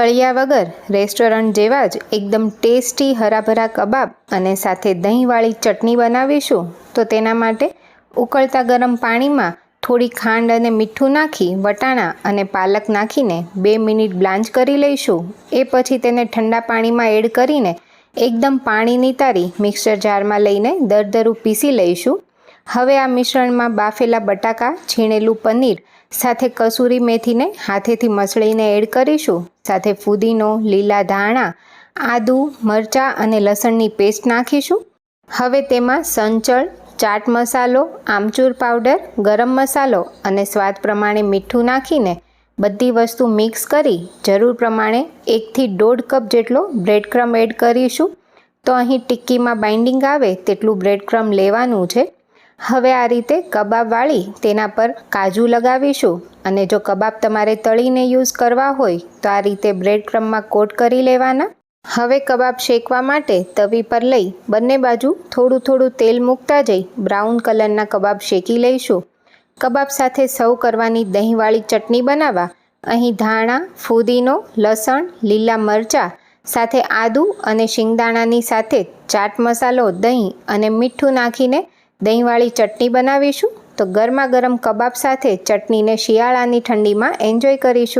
તળિયા વગર રેસ્ટોરન્ટ જેવા જ એકદમ ટેસ્ટી હરાભરા કબાબ અને સાથે દહીંવાળી ચટણી બનાવીશું, તો તેના માટે ઉકળતા ગરમ પાણીમાં થોડી ખાંડ અને મીઠું નાખી, વટાણા અને પાલક નાખીને બે મિનિટ બ્લાન્ચ કરી લઈશું. એ પછી તેને ઠંડા પાણીમાં એડ કરીને એકદમ પાણી નિતારી મિક્સર જારમાં લઈને દરદરું પીસી લઈશું. હવે આ મિશ્રણમાં બાફેલા બટાકા, છીણેલું પનીર સાથે કસૂરી મેથીને હાથેથી મસળીને એડ કરીશું. સાથે ફુદીનો, લીલા ધાણા, આદુ, મરચાં અને લસણની પેસ્ટ નાખીશું. હવે તેમાં સંચળ, ચાટ મસાલો, આમચૂર પાવડર, ગરમ મસાલો અને સ્વાદ પ્રમાણે મીઠું નાખીને બધી વસ્તુ મિક્સ કરી જરૂર પ્રમાણે એકથી દોઢ કપ જેટલો બ્રેડ ક્રમ એડ કરીશું. તો અહીં ટિક્કીમાં બાઇન્ડિંગ આવે તેટલું બ્રેડ ક્રમ લેવાનું છે. હવે આ રીતે કબાબ વાળી તેના પર કાજુ લગાવીશું અને જો કબાબ તમારે તળીને યુઝ કરવા હોય તો આ રીતે બ્રેડ ક્રમમાં કોટ કરી લેવાના. હવે કબાબ શેકવા માટે તવી પર લઈ બંને બાજુ થોડું થોડું તેલ મૂકતા જઈ બ્રાઉન કલરના કબાબ શેકી લઈશું. કબાબ સાથે સર્વ કરવાની દહીંવાળી ચટણી બનાવવા અહીં ધાણા, ફુદીનો, લસણ, લીલા મરચાં સાથે આદુ અને શિંગદાણાની સાથે ચાટ મસાલો, દહીં અને મીઠું નાખીને દહીંવાળી ચટણી બનાવીશું. તો ગરમા ગરમ કબાબ સાથે ચટણીને શિયાળાની ઠંડીમાં એન્જોય કરીશું.